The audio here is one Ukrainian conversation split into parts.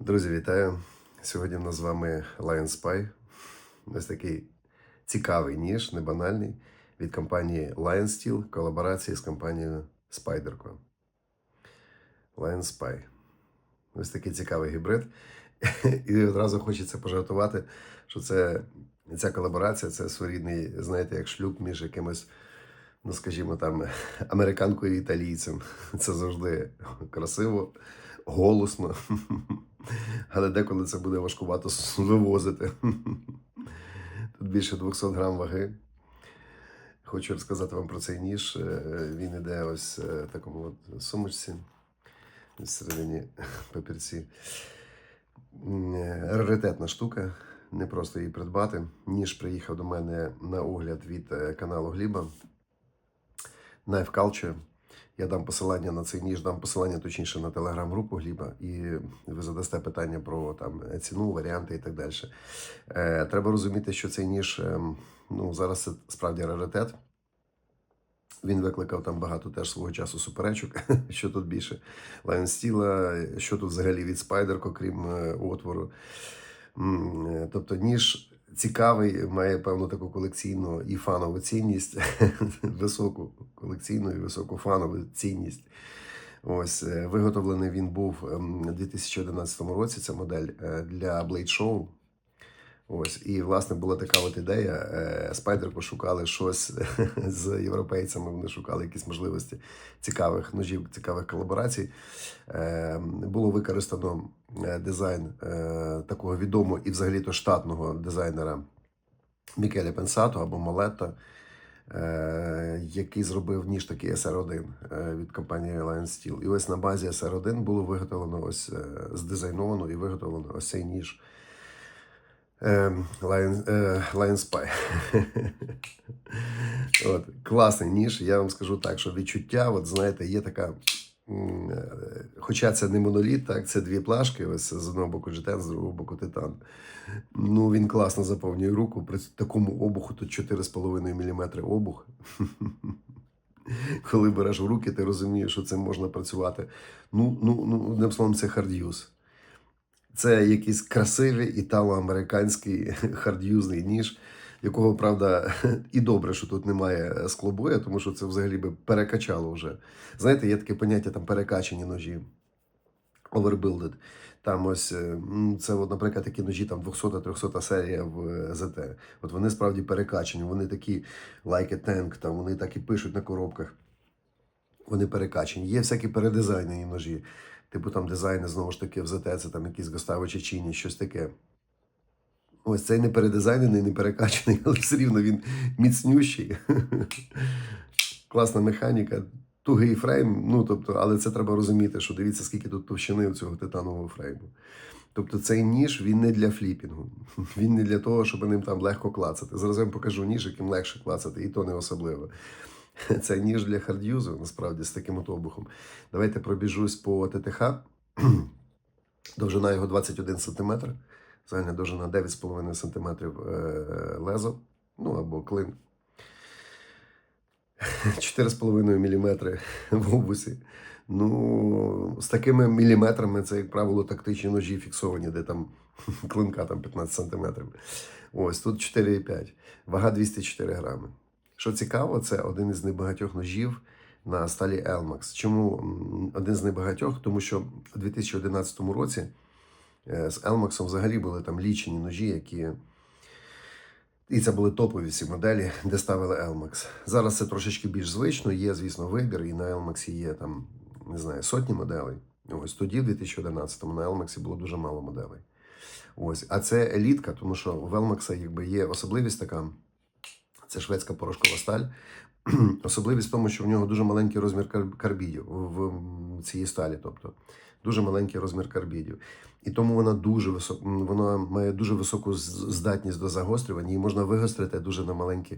Друзі, вітаю! Сьогодні в нас з вами Lion Spy. Ось такий цікавий ніж, не банальний, від компанії Lion Steel колаборації з компанією Spyderco. Lion Spy. Ось такий цікавий гібрид. І одразу хочеться пожартувати, що це ця колаборація це своєрідний, знаєте, як шлюб між якимось, ну скажімо там, американкою і італійцем. Це завжди красиво, голосно. Але деколи це буде важкувато вивозити. Тут більше 200 грам ваги. Хочу розказати вам про цей ніж. Е, Він іде ось е, в такому от сумочці. Всередині папірці. Е, Раритетна штука. Не просто її придбати. Ніж приїхав до мене на огляд від каналу Гліба. Knife Culture. Я дам посилання на цей ніж, дам посилання точніше на телеграм-групу Гліба, і ви задасте питання про там ціну, варіанти і так далі. Е, треба розуміти, що цей ніж ем, ну, зараз це справді раритет. Він викликав там багато теж свого часу суперечок, що тут більше Lion Steel, що тут взагалі від Spyderco, крім е, отвору. Е, Тобто ніж цікавий, має певну таку колекційну і фанову цінність, високу колекційну і високу фанову цінність. Ось е, виготовлений він був ем, у 2011 році. Ця модель е, для Blade Show. Ось, і власне була така от ідея. Спайдер пошукали щось з європейцями. Вони шукали якісь можливості цікавих ножів, цікавих колаборацій. Е, Було використано е, дизайн е, такого відомого і взагалі-то штатного дизайнера Мікеля Пенсато або Малетта, який зробив ніж такий SR1 е, від компанії Lion Steel. І ось на базі SR1 було виготовлено ось здизайновано і виготовлено ось цей ніж. Ем, Lion, е, от, класний ніж. Я вам скажу так, що відчуття, от знаєте, є така. е, Хоча це не моноліт, так, це дві плашки, ось з одного боку джетен, з другого боку титан. Ну, він класно заповнює руку. При такому обуху тут 4,5 мм обух. Коли береш в руки, ти розумієш, що цим можна працювати. Ну, ну, ну одним словом, це хардюз. Це якийсь красивий італо-американський хардюзний ніж, якого, правда, і добре, що тут немає склобоя, тому що це взагалі би перекачало вже. Знаєте, є таке поняття там перекачані ножі. Overbuilded. Там ось е, це, от, наприклад, такі ножі, там 200-300 серія в е, ЗТ. От вони справді перекачані, вони такі like a tank, там вони так і пишуть на коробках. Вони перекачані. Є всякі передизайнені ножі. Типу там дизайни знову ж таки в ЗТ, там якісь Густаво Чечіні, щось таке. Ось цей не передизайнений, не перекачаний, але все рівно він міцнющий. Класна механіка, тугий фрейм. Ну, тобто, але це треба розуміти, що дивіться, скільки тут товщини у цього титанового фрейму. Тобто цей ніж він не для фліпінгу, він не для того, щоб ним там легко клацати. Зараз я вам покажу ніж, яким легше клацати, і то не особливо. Це ніж для хардюзу, насправді, з таким от обухом. Давайте пробіжусь по ТТХ. Довжина його 21 см, загальна довжина 9,5 см е, лезо, ну або клин. 4,5 мм в обусі. Ну, з такими міліметрами це, як правило, тактичні ножі фіксовані, де там клинка там 15 см. Ось тут 4,5. Вага 204 грами. Що цікаво, це один із небагатьох ножів на сталі Elmax. Чому один з небагатьох? Тому що у 2011 році е, з Elmax взагалі були там лічені ножі, які. І це були топові всі моделі, де ставили Elmax. Зараз це трошечки більш звично. Є, звісно, вибір, і на Elmax є там, не знаю, сотні моделей. Ось тоді, в 2011-му, на Elmax було дуже мало моделей. Ось. А це елітка, тому що в Elmax якби є особливість така. Це шведська порошкова сталь. Особливість в тому, що в нього дуже маленький розмір карбідів в цій сталі, тобто дуже маленький розмір карбідів. І тому вона дуже висок, вона має дуже високу здатність до загострювання, її можна вигострити дуже на маленькі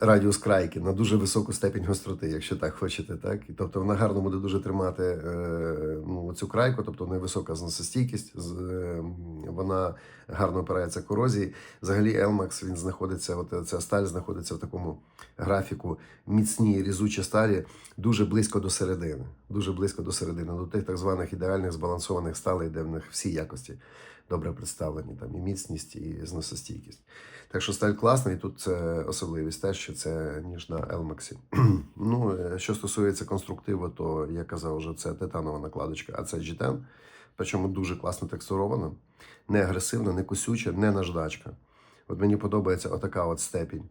радіус крайки, на дуже високу степінь гостроти, якщо так хочете. Так? І, тобто вона гарно буде дуже тримати е, ну, цю крайку, тобто невисока зносостійкість, з, е, вона гарно опирається корозії. Взагалі, Елмакс він знаходиться, от ця сталь знаходиться в такому графіку міцні різучі сталі дуже близько до середини. Дуже близько до середини, до тих так званих ідеальних збалансованих сталей, де в них всі якості добре представлені, там і міцність, і зносостійкість. Так що сталь класна, і тут це особливість те, що це ніж на Елмаксі. ну, е, що стосується конструктиву, то я казав, вже це титанова накладочка, а це G10, причому дуже класно текстурована, не агресивна, не кусюча, не наждачка. От мені подобається отака от степінь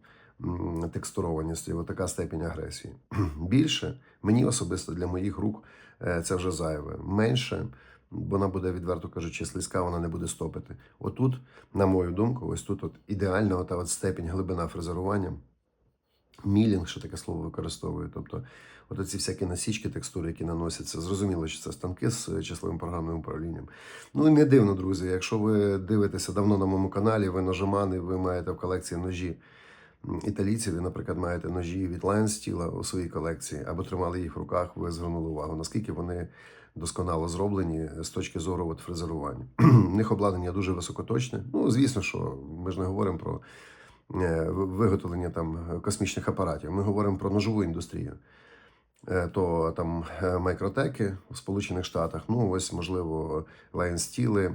текстурованості, отака степінь агресії. Більше мені особисто для моїх рук е, це вже зайве. Менше вона буде, відверто кажучи, слизька, вона не буде стопити. Отут, на мою думку, ось тут от ідеальна ота от степінь глибина фрезерування. Мілінг, що таке слово використовую. Тобто, от ці всякі насічки, текстури, які наносяться, зрозуміло, що це станки з числовим програмним управлінням. Ну і не дивно, друзі. Якщо ви дивитеся давно на моєму каналі, ви ножимани, ви маєте в колекції ножі італійців, ви, наприклад, маєте ножі від Lion Steel у своїй колекції, або тримали їх в руках, ви звернули увагу, наскільки вони досконало зроблені з точки зору от, фрезерування. В них обладнання дуже високоточне. Ну, звісно, що ми ж не говоримо про е, виготовлення там космічних апаратів. Ми говоримо про ножову індустрію. Е, То там е, майкротеки в Сполучених Штатах, ну ось можливо Lion Steel,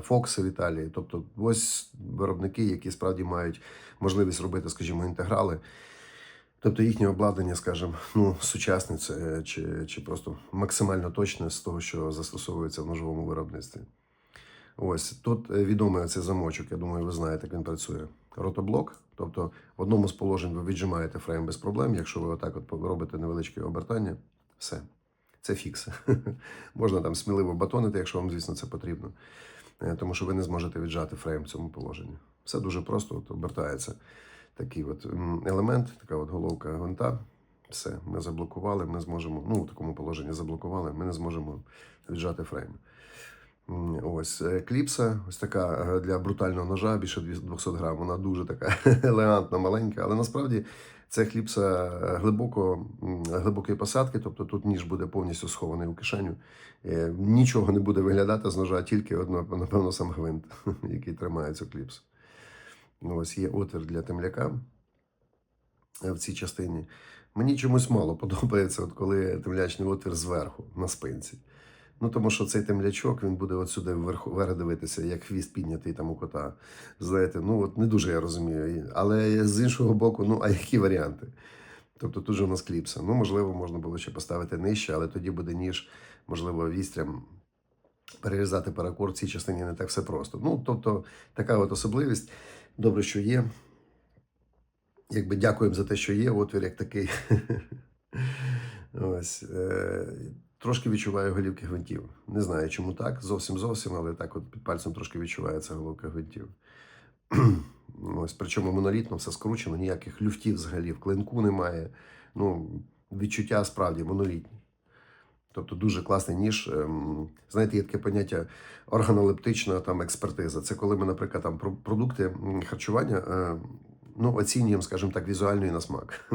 Фокси в Італії. Тобто, ось виробники, які справді мають можливість робити, скажімо, інтеграли. Тобто їхнє обладнання, скажімо, ну, сучасне це чи, чи просто максимально точне з того, що застосовується в ножовому виробництві. Ось тут е, відомий цей замочок, я думаю, ви знаєте, як він працює. Ротоблок. Тобто в одному з положень ви віджимаєте фрейм без проблем. Якщо ви отак от робите невеличке обертання, все. Це фікс. Можна там сміливо батонити, якщо вам, звісно, це потрібно. Е, Тому що ви не зможете віджати фрейм в цьому положенні. Все дуже просто, от обертається такий от елемент, така от головка гвинта. Все, ми заблокували, ми зможемо, ну, в такому положенні заблокували, ми не зможемо віджати фрейм. Ось е, кліпса, ось така е, для брутального ножа, більше 200 грам. Вона дуже така елегантна, маленька, але насправді це кліпса е, глибоко, глибокої посадки, тобто тут ніж буде повністю схований у кишеню. Нічого не буде виглядати з ножа, тільки одно, напевно, сам гвинт, який тримає цю кліпсу. Ну, Ось є отвір для темляка е, в цій частині. Мені чомусь мало подобається, от коли темлячний отвір зверху на спинці. Ну, тому що цей темлячок він буде от сюди вверх дивитися, як хвіст піднятий там у кота. Знаєте, ну от не дуже я розумію. Але з іншого боку, ну а які варіанти? Тобто тут же у нас кліпса. Ну, можливо, можна було ще поставити нижче, але тоді буде ніж, можливо, вістрям перерізати паракор в цій частині не так все просто. Ну, тобто, така от особливість. Добре, що є. Якби дякуємо за те, що є, отвір як такий. Ось. Е, трошки відчуваю голівки гвинтів. Не знаю, чому так. Зовсім зовсім, але так от під пальцем трошки відчувається головка гвинтів. Ось, причому монолітно все скручено, ніяких люфтів взагалі в клинку немає. Ну, відчуття справді монолітні. Тобто дуже класний ніж. Ем, Знаєте, є таке поняття органолептична там експертиза. Це коли ми, наприклад, там про- продукти харчування е, ну, оцінюємо, скажімо так, візуально і на смак.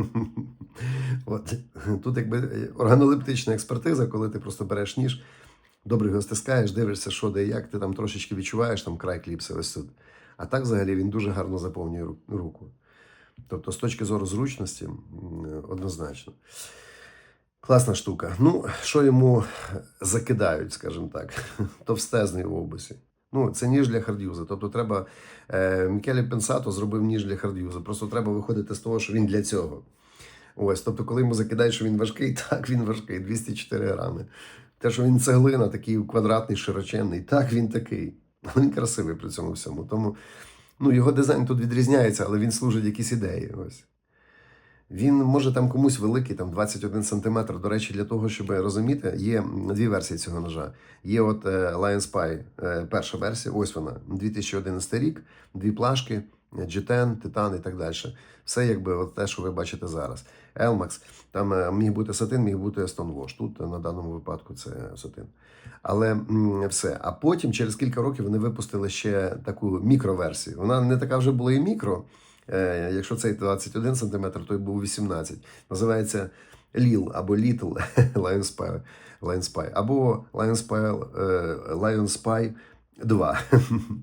От. Тут якби органолептична експертиза, коли ти просто береш ніж, добре його стискаєш, дивишся, що де як, ти там трошечки відчуваєш там край кліпси ось тут. А так взагалі він дуже гарно заповнює руку. Тобто, з точки зору зручності, однозначно. Класна штука. Ну, що йому закидають, скажімо так, товстезний в обусі. Ну, це ніж для хардюза. Тобто треба. Е, Мікелі Пенсато зробив ніж для хардюза. Просто треба виходити з того, що він для цього. Ось, тобто, коли йому закидають, що він важкий, так він важкий, 204 грами. Те, що він цеглина, такий квадратний, широченний, так він такий. Він красивий при цьому всьому. Тому ну, його дизайн тут відрізняється, але він служить якісь ідеї. Ось. Він може там комусь великий, там 21 см. До речі, для того, щоб розуміти, є дві версії цього ножа. Є от е, Lion Spy, е, перша версія, ось вона, 2011 рік, дві плашки, G10, Titan і так далі. Все якби от те, що ви бачите зараз. Elmax, там е, міг бути сатин, міг бути Stonewash. Тут на даному випадку це сатин. Але все. А потім, через кілька років, вони випустили ще таку мікроверсію. Вона не така вже була і мікро. Е, Якщо цей 21 см, то й був 18. Називається Lil або Little Lion або е, Lion Spy 2,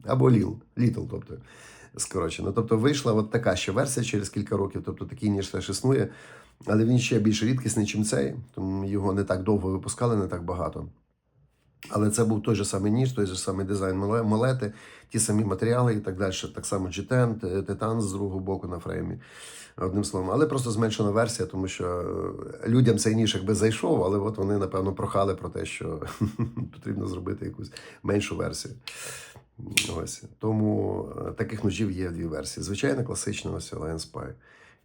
або Lil, Little, тобто скорочено. Тобто вийшла от така ще версія через кілька років, тобто такий ніж теж існує, але він ще більш рідкісний, ніж цей, тому його не так довго випускали, не так багато. Але це був той же самий ніж, той же самий дизайн моле- молети, ті самі матеріали і так далі. Так само G10, т- титан з другого боку на фреймі. Одним словом, але просто зменшена версія, тому що е, людям цей ніж якби зайшов, але от вони, напевно, прохали про те, що потрібно зробити якусь меншу версію. Ось. Тому е, таких ножів є дві версії. Звичайно, класична ось Lion Spy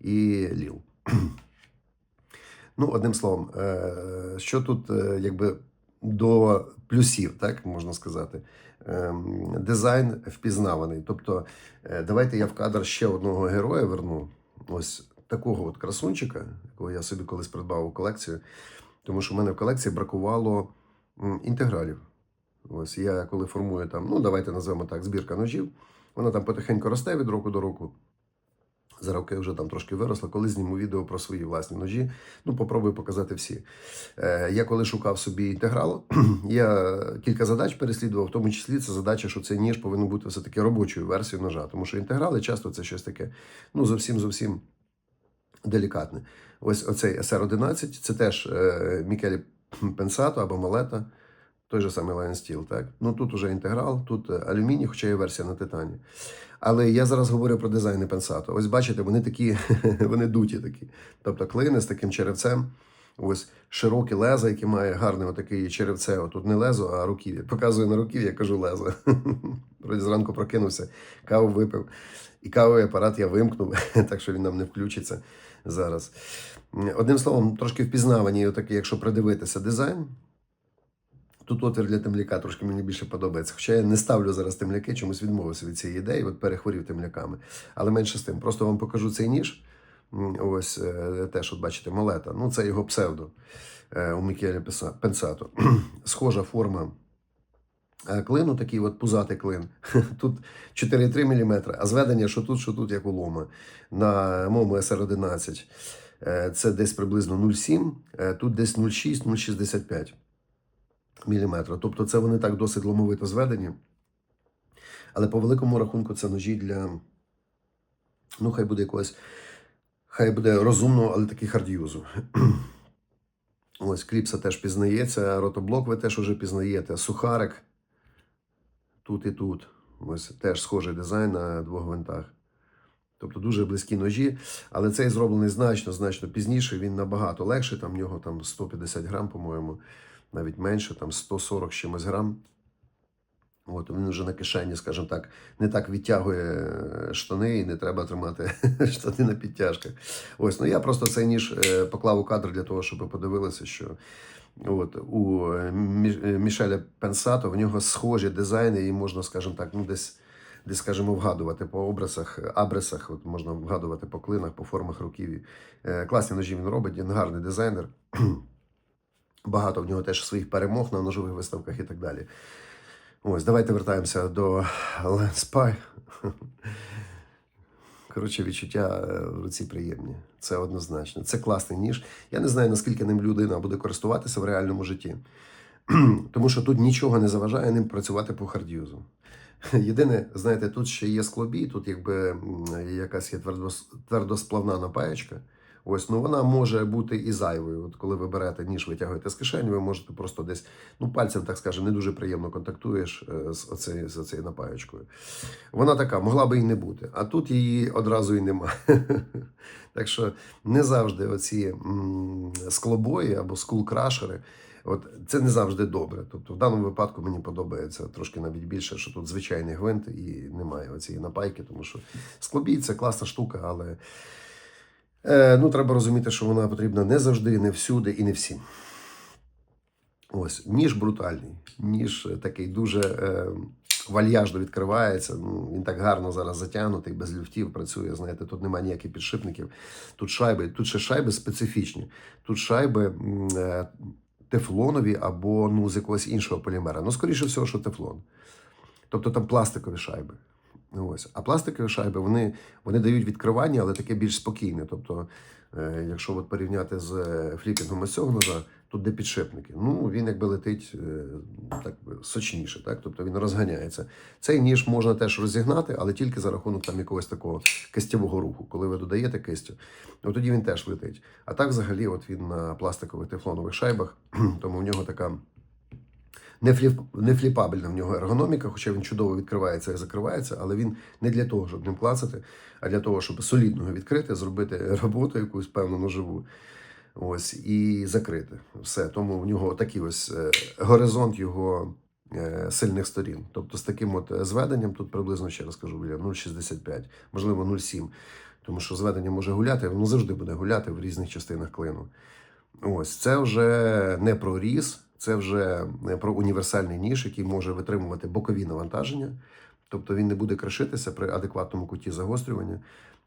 і Lil. Ну, одним словом, е, що тут якби до плюсів, так можна сказати. Ем, Дизайн впізнаваний. Тобто, е, давайте я в кадр ще одного героя верну. Ось такого от красунчика, якого я собі колись придбав у колекцію. Тому що в мене в колекції бракувало інтегралів. Ось я коли формую там, ну давайте назвемо так, збірка ножів. Вона там потихеньку росте від року до року. За роки вже там трошки виросла. Коли зніму відео про свої власні ножі, ну попробую показати всі. Е, я коли шукав собі інтеграл, я кілька задач переслідував, в тому числі це задача, що цей ніж повинен бути все-таки робочою версією ножа. Тому що інтеграли часто це щось таке, ну зовсім зовсім делікатне. Ось оцей SR11, це теж е, Мікелі Пенсато або Малета, той же самий Lion Steel, так? Ну тут уже інтеграл, тут е, алюміній, хоча є версія на титані. Але я зараз говорю про дизайни Пенсато. Ось бачите, вони такі, вони дуті такі. Тобто клини з таким черевцем. Ось широкі леза, які має гарне отаке черевце. Отут не лезо, а руків'я. Показую на руків'я, кажу лезо. Зранку прокинувся, каву випив. І кавовий апарат я вимкнув, так що він нам не включиться зараз. Одним словом, трошки впізнавані, отакі, якщо придивитися дизайн. Тут отвір для темляка трошки мені більше подобається. Хоча я не ставлю зараз темляки, чомусь відмовився від цієї ідеї, от перехворів темляками. Але менше з тим. Просто вам покажу цей ніж. Ось е, теж, от бачите, молета. Ну, це його псевдо е, у Мікелі Пенсато. Схожа форма е, клину, такий от пузатий клин. Тут 4,3 мм, а зведення, що тут, що тут, як у лома. На моєму SR11 е, це десь приблизно 0,7, е, тут десь 0,6, 0,65 мм. Тобто це вони так досить ломовито зведені. Але по великому рахунку це ножі для, ну, хай буде якогось, хай буде розумного, але таки хардюзу. Ось кліпса теж пізнається, ротоблок ви теж уже пізнаєте, сухарик тут і тут. Ось теж схожий дизайн на двох гвинтах. Тобто дуже близькі ножі, але цей зроблений значно, значно пізніше. Він набагато легший. Там в нього там 150 грам, по-моєму, навіть менше, там 140 з чимось грам. От він вже на кишені, скажімо так, не так відтягує е, штани, і не треба тримати штани на підтяжках. Ось, ну я просто цей ніж е, поклав у кадр для того, щоб ви подивилися, що от у е, Мі- Мішеля Пенсато в нього схожі дизайни, і можна, скажімо так, ну десь, десь скажімо, вгадувати по образах, абрисах, от можна вгадувати по клинах, по формах руків'ї. Е, Класні ножі він робить, він гарний дизайнер. Багато в нього теж своїх перемог на ножових виставках і так далі. Ось, давайте вертаємося до Spy. Коротше, відчуття е, в руці приємні. Це однозначно. Це класний ніж. Я не знаю, наскільки ним людина буде користуватися в реальному житті. Тому що тут нічого не заважає ним працювати по хардюзу. Єдине, знаєте, тут ще є склобій, тут якби якась є твердосплавна напаєчка. Ось, ну вона може бути і зайвою. От коли ви берете ніж, витягуєте з кишені, ви можете просто десь, ну, пальцем, так скажемо, не дуже приємно контактуєш е, з оцею, з оцею напаєчкою. Вона така, могла би і не бути, а тут її одразу і нема. Так що не завжди оці склобої або скулкрашери, от це не завжди добре. Тобто в даному випадку мені подобається трошки навіть більше, що тут звичайний гвинт і немає оцієї напайки, тому що склобій це класна штука, але е, ну, треба розуміти, що вона потрібна не завжди, не всюди і не всім. Ось, ніж брутальний, ніж такий дуже е, вальяжно відкривається. Ну, він так гарно зараз затягнутий, без люфтів працює. Знаєте, тут немає ніяких підшипників. Тут шайби, тут ще шайби специфічні. Тут шайби е, тефлонові або ну, з якогось іншого полімера. Ну, скоріше всього, що тефлон. Тобто там пластикові шайби. Ну, Ось. А пластикові шайби вони, вони дають відкривання, але таке більш спокійне. Тобто Е, Якщо от порівняти з е, фліпінгом ось цього ножа, тут де підшипники. Ну, він якби летить е, так сочніше, так? тобто він розганяється. Цей ніж можна теж розігнати, але тільки за рахунок там якогось такого кистєвого руху. Коли ви додаєте кистю, от тоді він теж летить. А так, взагалі, от він на пластикових тефлонових шайбах, тому в нього така не, фліпабельна в нього ергономіка, хоча він чудово відкривається і закривається, але він не для того, щоб ним клацати, а для того, щоб солідно його відкрити, зробити роботу якусь певну ножову. Ось і закрити все. Тому в нього такий ось е, горизонт його е, сильних сторін. Тобто з таким от е, зведенням, тут приблизно ще раз кажу, біля 0,65, можливо 0,7. Тому що зведення може гуляти, воно завжди буде гуляти в різних частинах клину. Ось це вже не про різ, це вже е, про універсальний ніж, який може витримувати бокові навантаження. Тобто він не буде кришитися при адекватному куті загострювання.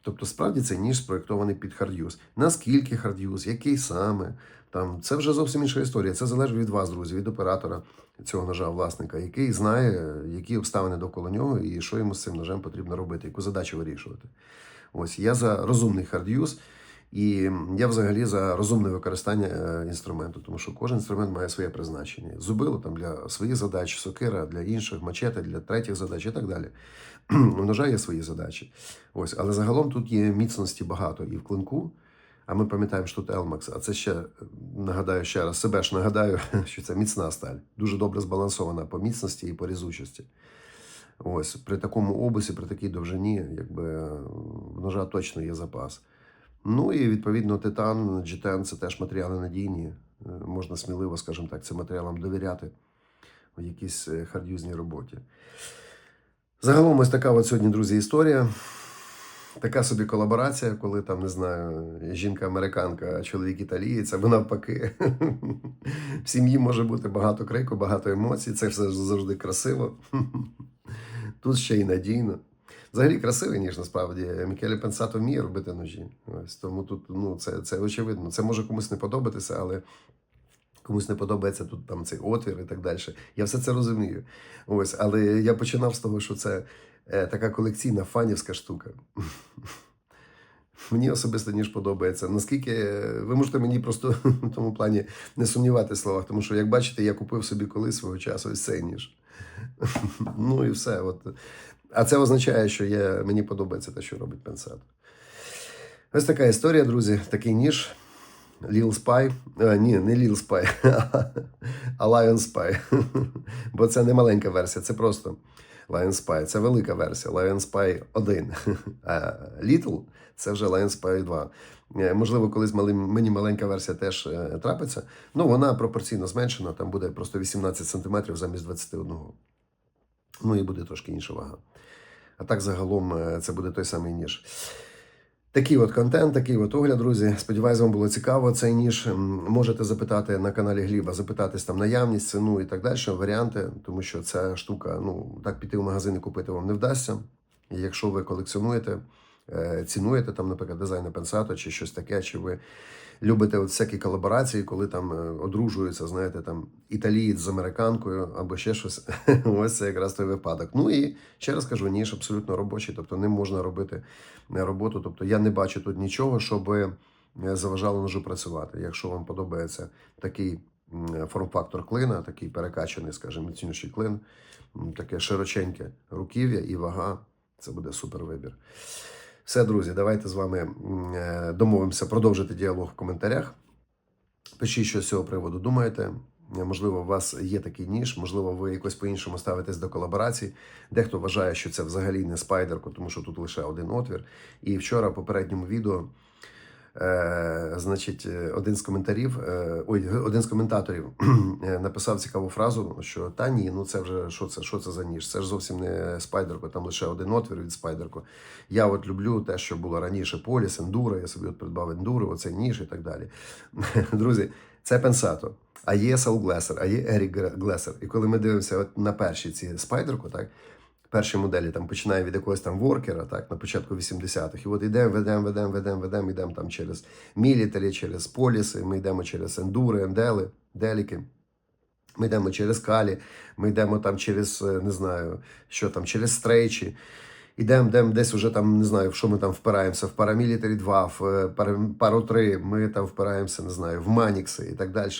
Тобто, справді цей ніж спроєктований під хардюз. Наскільки хардюз, який саме, там це вже зовсім інша історія. Це залежить від вас, друзі, від оператора цього ножа, власника, який знає, які обставини довкола нього і що йому з цим ножем потрібно робити, яку задачу вирішувати. Ось я за розумний хардюз. І я взагалі за розумне використання е, інструменту, тому що кожен інструмент має своє призначення. Зубило там для своїх задач, сокира для інших, мачете для третіх задач і так далі. Ножа є свої задачі. Ось, але загалом тут є міцності багато і в клинку. А ми пам'ятаємо, що тут Elmax. А це ще е, нагадаю ще раз себе ж нагадаю, що це міцна сталь, дуже добре збалансована по міцності і по різучості. Ось при такому обусі, при такій довжині, якби е, в ножа точно є запас. Ну і відповідно титан, GTN – це теж матеріали надійні. Е, Можна сміливо, скажімо так, цим матеріалам довіряти в якійсь е, хардюзній роботі. Загалом ось така от сьогодні, друзі, історія. Така собі колаборація, коли там, не знаю, жінка-американка, а чоловік італієць, або навпаки. В сім'ї може бути багато крику, багато емоцій. Це все завжди красиво. Тут ще й надійно. Взагалі красивий, ніж насправді. Мікелі Пенсато вміє робити ножі. Ось тому тут ну, це, це очевидно. Це може комусь не подобатися, але комусь не подобається тут там цей отвір і так далі. Я все це розумію. Ось, але я починав з того, що це е, така колекційна фанівська штука. Мені особисто ніж подобається. Наскільки е, ви можете мені просто в тому плані не сумнівати в словах, тому що, як бачите, я купив собі колись свого часу ось цей ніж. Ну і все. От. А це означає, що є, мені подобається те, що робить Пенсат. Ось така історія, друзі. Такий ніж. Spy. А, ні, не Lil Spy, а Lion Spy. Бо це не маленька версія, це просто Lion Spy. Це велика версія. Lion Spy 1. А Little це вже Lion Spy 2. Е, Можливо, колись мені маленька версія теж е, трапиться. Ну, вона пропорційно зменшена, там буде просто 18 см замість 21. Ну і буде трошки інша вага. А так загалом е, це буде той самий ніж. Такий от контент, такий от огляд, друзі. Сподіваюсь, вам було цікаво. Цей ніж можете запитати на каналі Гліба, запитатись там наявність, ціну і так далі, варіанти, тому що ця штука, ну так піти в магазин і купити вам не вдасться. І якщо ви колекціонуєте, е, цінуєте там, наприклад, дизайн пенсато чи щось таке, чи ви любите от всякі колаборації, коли там е, одружуються, знаєте, там італієць з американкою або ще щось. Ось це якраз той випадок. Ну і ще раз кажу, ніж абсолютно робочий, тобто ним можна робити е, роботу. Тобто я не бачу тут нічого, щоб е, заважало ножу працювати. Якщо вам подобається такий форм-фактор клина, такий перекачаний, скажімо, міцніший клин, таке широченьке руків'я і вага, це буде супер вибір. Все, друзі, давайте з вами е, домовимося продовжити діалог в коментарях. Пишіть, що з цього приводу думаєте. Е, Можливо, у вас є такий ніж, можливо, ви якось по-іншому ставитесь до колаборацій. Дехто вважає, що це взагалі не спайдерко, тому що тут лише один отвір. І вчора в попередньому відео, е, значить, е, один з коментарів, е, ой, один з коментаторів написав цікаву фразу, що та ні, ну це вже що це, що це за ніж? Це ж зовсім не спайдерко, там лише один отвір від спайдерко. Я от люблю те, що було раніше поліс, ендуро, я собі от придбав ендуро, оцей ніж і так далі. Друзі, це пенсато. А є Сал Глесер, а є Ерік Глесер. І коли ми дивимося от на перші ці спайдерку, так, перші моделі там починає від якогось там воркера, так, на початку 80-х. І от йдемо, ведемо, ведемо, ведемо, ведемо, йдемо там через мілітарі, через поліси, ми йдемо через ендури, ендели, деліки. Ми йдемо через калі, ми йдемо там через, е, не знаю, що там, через стрейчі. Ідемо, йдемо десь уже там, не знаю, в що ми там впираємося, в парамілітарі 2, в е, пару 3, ми там впираємося, не знаю, в Манікси і так далі.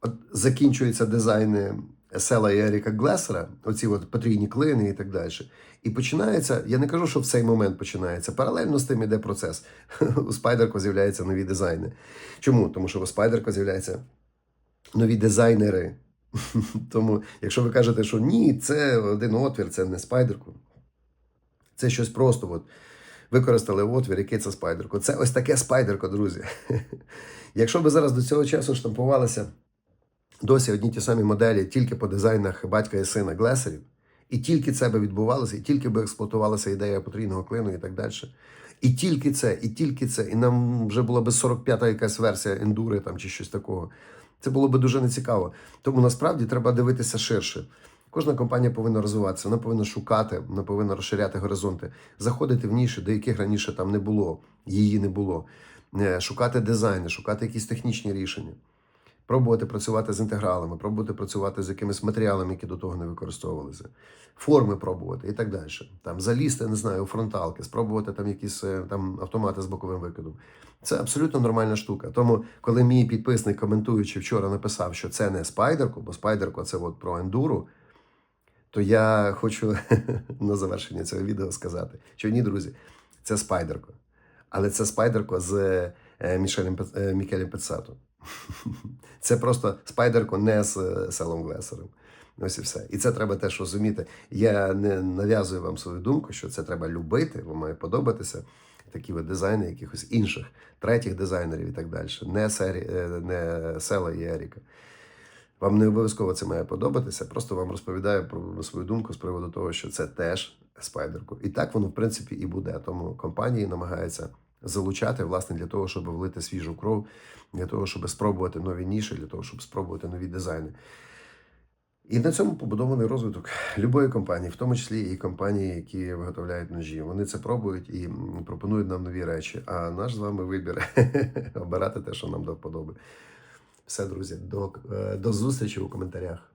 От закінчуються дизайни Села і Еріка Глесера, оці от потрійні клини і так далі. І починається, я не кажу, що в цей момент починається. Паралельно з тим іде процес. У Спайдерко з'являються нові дизайни. Чому? Тому що у Спайдерко з'являються нові дизайнери. Тому, якщо ви кажете, що ні, це один отвір, це не спайдерку. Це щось просто. От, використали отвір, який це спайдерко. Це ось таке спайдерко, друзі. Якщо би зараз до цього часу штампувалися досі одні ті самі моделі тільки по дизайнах батька і сина Глесерів, і тільки це би відбувалося, і тільки би експлуатувалася ідея потрійного клину і так далі. І тільки це, і тільки це, і нам вже була би 45-та якась версія ендури там чи щось такого. Це було би дуже нецікаво. Тому насправді треба дивитися ширше. Кожна компанія повинна розвиватися, вона повинна шукати, вона повинна розширяти горизонти, заходити в ніші, до яких раніше там не було, її не було, Е, шукати дизайни, шукати якісь технічні рішення, пробувати працювати з інтегралами, пробувати працювати з якимись матеріалами, які до того не використовувалися, форми пробувати і так далі. Там залізти, не знаю, у фронталки, спробувати там якісь е, там автомати з боковим викидом. Це абсолютно нормальна штука. Тому, коли мій підписник, коментуючи вчора, написав, що це не спайдерко, бо спайдерко це от про ендуру, то я хочу на завершення цього відео сказати, що ні, друзі, це спайдерко. Але це спайдерко з е, Мішелем, е, Мікелем Пецато. Це просто спайдерко не з е, Селом Глесером. Ось і все. І це треба теж розуміти. Я не нав'язую вам свою думку, що це треба любити, вам має подобатися такі от дизайни якихось інших, третіх дизайнерів і так далі. Не, сері, е, не Села і Еріка. Вам не обов'язково це має подобатися. Просто вам розповідаю про свою думку з приводу того, що це теж спайдерко. І так воно, в принципі, і буде. Тому компанії намагаються залучати, власне, для того, щоб влити свіжу кров, для того, щоб спробувати нові ніші, для того, щоб спробувати нові дизайни. І на цьому побудований розвиток любої компанії, в тому числі і компанії, які виготовляють ножі. Вони це пробують і пропонують нам нові речі. А наш з вами вибір обирати те, що нам до вподоби. Все, друзі, до, е, до зустрічі у коментарях.